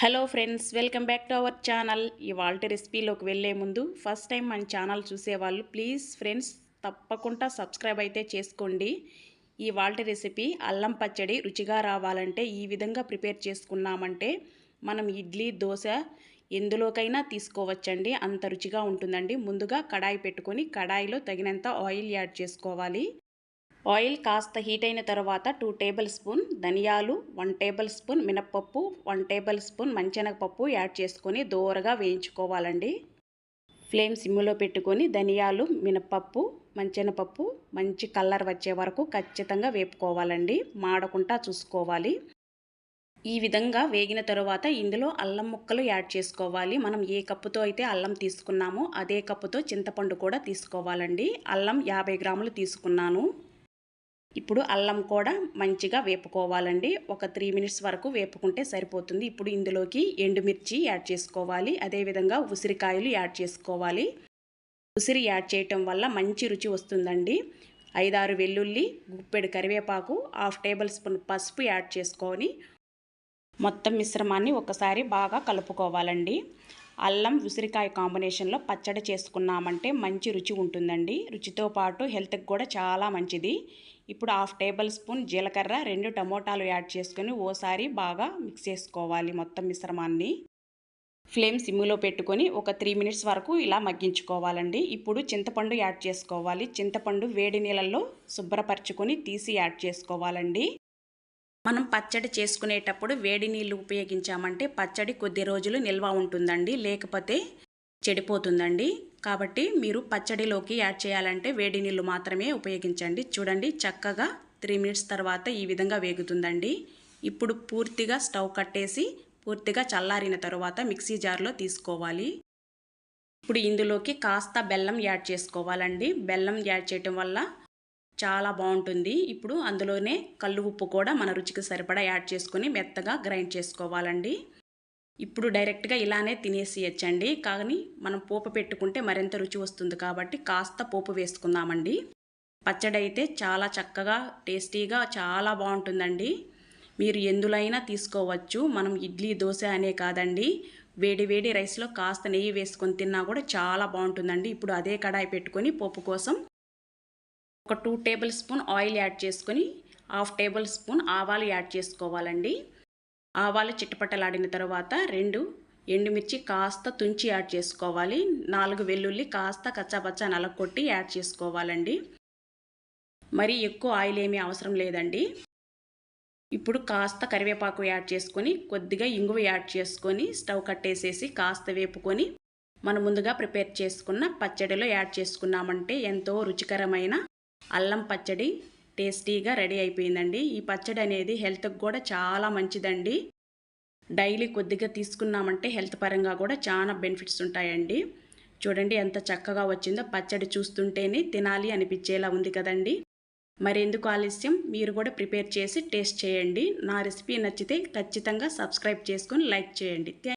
Hello friends welcome back to our channel ఇవాళ రెసిపీలోకి వెళ్ళే ముందు ఫస్ట్ టైం మన ఛానల్ చూసేవాళ్ళు ప్లీజ్ ఫ్రెండ్స్ తప్పకుండా సబ్స్క్రైబ్ అయితే చేసుకోండి. ఈ వాల్ట రెసిపీ అల్లం పచ్చడి రుచిగా రావాలంటే ఈ విధంగా ప్రిపేర్ చేసుకున్నామంటే మనం ఇడ్లీ దోశ ఎందులోకైనా తీసుకోవచ్చండి. అంత రుచిగా ఉంటుందండి. ముందుగా కడాయి పెట్టుకొని కడాయిలో తగినంత ఆయిల్ యాడ్ చేసుకోవాలి. ఆయిల్ కాస్త హీట్ అయిన తర్వాత టూ టేబుల్ స్పూన్ ధనియాలు వన్ టేబుల్ స్పూన్ మినప్పప్పు వన్ టేబుల్ స్పూన్ మంచెనగపప్పు యాడ్ చేసుకొని దోరగా వేయించుకోవాలండి. ఫ్లేమ్ సిమ్లో పెట్టుకొని ధనియాలు మినప్పప్పు మంచెనపప్పు మంచి కలర్ వచ్చే వరకు ఖచ్చితంగా వేపుకోవాలండి. మాడకుండా చూసుకోవాలి. ఈ విధంగా వేగిన తరువాత ఇందులో అల్లం ముక్కలు యాడ్ చేసుకోవాలి. మనం ఏ కప్పుతో అయితే అల్లం తీసుకున్నామో అదే కప్పుతో చింతపండు కూడా తీసుకోవాలండి. అల్లం యాభై గ్రాములు తీసుకున్నాను. ఇప్పుడు అల్లం కూడా మంచిగా వేపుకోవాలండి. ఒక త్రీ మినిట్స్ వరకు వేపుకుంటే సరిపోతుంది. ఇప్పుడు ఇందులోకి ఎండుమిర్చి యాడ్ చేసుకోవాలి. అదేవిధంగా ఉసిరికాయలు యాడ్ చేసుకోవాలి. ఉసిరి యాడ్ చేయటం వల్ల మంచి రుచి వస్తుందండి. ఐదారు వెల్లుల్లి గుప్పెడు కరివేపాకు హాఫ్ టేబుల్ స్పూన్ పసుపు యాడ్ చేసుకొని మొత్తం మిశ్రమాన్ని ఒకసారి బాగా కలుపుకోవాలండి. అల్లం ఉసిరికాయ కాంబినేషన్లో పచ్చడి చేసుకున్నామంటే మంచి రుచి ఉంటుందండి. రుచితో పాటు హెల్త్కి కూడా చాలా మంచిది. ఇప్పుడు హాఫ్ టేబుల్ స్పూన్ జీలకర్ర రెండు టమోటాలు యాడ్ చేసుకొని ఓసారి బాగా మిక్స్ చేసుకోవాలి మొత్తం మిశ్రమాన్ని. ఫ్లేమ్ సిమ్లో పెట్టుకొని ఒక త్రీ మినిట్స్ వరకు ఇలా మగ్గించుకోవాలండి. ఇప్పుడు చింతపండు యాడ్ చేసుకోవాలి. చింతపండు వేడి నీళ్ళల్లో శుభ్రపరచుకొని తీసి యాడ్ చేసుకోవాలండి. మనం పచ్చడి చేసుకునేటప్పుడు వేడి నీళ్ళు ఉపయోగించామంటే పచ్చడి కొద్ది రోజులు నిల్వ ఉంటుందండి లేకపోతే చెడిపోతుందండి. కాబట్టి మీరు పచ్చడిలోకి యాడ్ చేయాలంటే వేడి నీళ్ళు మాత్రమే ఉపయోగించండి. చూడండి చక్కగా త్రీ మినిట్స్ తర్వాత ఈ విధంగా వేగుతుందండి. ఇప్పుడు పూర్తిగా స్టవ్ కట్టేసి పూర్తిగా చల్లారిన తర్వాత మిక్సీ జార్లో తీసుకోవాలి. ఇప్పుడు ఇందులోకి కాస్త బెల్లం యాడ్ చేసుకోవాలండి. బెల్లం యాడ్ చేయటం వల్ల చాలా బాగుంటుంది. ఇప్పుడు అందులోనే కళ్ళు ఉప్పు కూడా మన రుచికి సరిపడా యాడ్ చేసుకొని మెత్తగా గ్రైండ్ చేసుకోవాలండి. ఇప్పుడు డైరెక్ట్గా ఇలానే తినేసేయచ్చండి. కానీ మనం పోపు పెట్టుకుంటే మరింత రుచి వస్తుంది కాబట్టి కాస్త పోపు వేసుకుందామండి. పచ్చడి అయితే చాలా చక్కగా టేస్టీగా చాలా బాగుంటుందండి. మీరు ఎందులైనా తీసుకోవచ్చు. మనం ఇడ్లీ దోశ అనే కాదండి. వేడి వేడి రైస్లో కాస్త నెయ్యి వేసుకొని తిన్నా కూడా చాలా బాగుంటుందండి. ఇప్పుడు అదే కడాయి పెట్టుకొని పోపు కోసం ఒక two table spoon oil add చేసుకొని హాఫ్ టేబుల్ స్పూన్ ఆవాలు యాడ్ చేసుకోవాలండి. ఆవాలు చిట్టపట్టలాడిన తర్వాత రెండు ఎండుమిర్చి కాస్త తుంచి యాడ్ చేసుకోవాలి. నాలుగు వెల్లుల్లి కాస్త కచ్చాపచ్చ నలకొట్టి యాడ్ చేసుకోవాలండి. మరి ఎక్కువ ఆయిల్ ఏమీ అవసరం లేదండి. ఇప్పుడు కాస్త కరివేపాకు యాడ్ చేసుకొని కొద్దిగా ఇంగువ యాడ్ చేసుకొని స్టవ్ కట్టేసేసి కాస్త వేపుకొని మనం ముందుగా ప్రిపేర్ చేసుకున్న పచ్చడిలో యాడ్ చేసుకున్నామంటే ఎంతో రుచికరమైన అల్లం పచ్చడి టేస్టీగా రెడీ అయిపోయిందండి. ఈ పచ్చడి అనేది హెల్త్కి కూడా చాలా మంచిదండి. డైలీ కొద్దిగా తీసుకున్నామంటే హెల్త్ పరంగా కూడా చాలా బెనిఫిట్స్ ఉంటాయండి. చూడండి ఎంత చక్కగా వచ్చిందో. పచ్చడి చూస్తుంటేనే తినాలి అనిపించేలా ఉంది కదండి. మరెందుకు ఆలస్యం? మీరు కూడా ప్రిపేర్ చేసి టేస్ట్ చేయండి. నా రెసిపీ నచ్చితే ఖచ్చితంగా సబ్స్క్రైబ్ చేసుకొని లైక్ చేయండి.